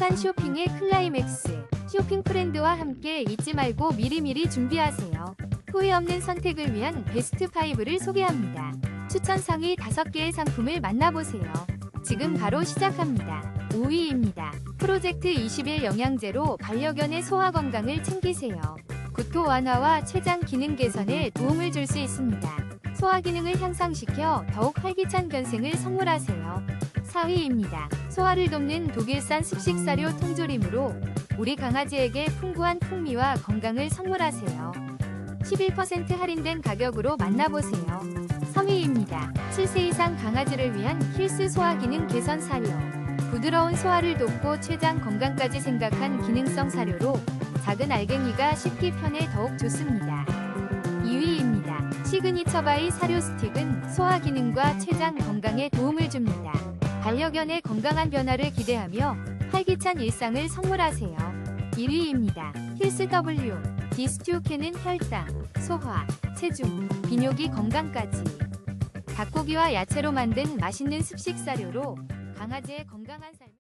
행복한 쇼핑의 클라이맥스. 쇼핑 프렌드와 함께 잊지 말고 미리미리 준비하세요. 후회 없는 선택을 위한 베스트 5를 소개합니다. 추천 상위 5개의 상품을 만나보세요. 지금 바로 시작합니다. 5위입니다. 프로젝트 20일 영양제로 반려견의 소화 건강을 챙기세요. 구토 완화와 췌장 기능 개선에 도움을 줄 수 있습니다. 소화 기능을 향상시켜 더욱 활기찬 변생을 선물하세요. 4위입니다. 소화를 돕는 독일산 습식 사료 통조림으로 우리 강아지에게 풍부한 풍미와 건강을 선물하세요. 11% 할인된 가격으로 만나보세요. 3위입니다. 7세 이상 강아지를 위한 필수 소화 기능 개선 사료. 부드러운 소화를 돕고 췌장 건강까지 생각한 기능성 사료로 작은 알갱이가 씹기 편해 더욱 좋습니다. 2위입니다. 시그니처 바이 사료 스틱은 소화 기능과 췌장 건강에 도움을 줍니다. 반려견의 건강한 변화를 기대하며 활기찬 일상을 선물하세요. 1위입니다. 힐스 W 디스튜케는 혈당, 소화, 체중, 비뇨기 건강까지 닭고기와 야채로 만든 맛있는 습식 사료로 강아지의 건강한 삶을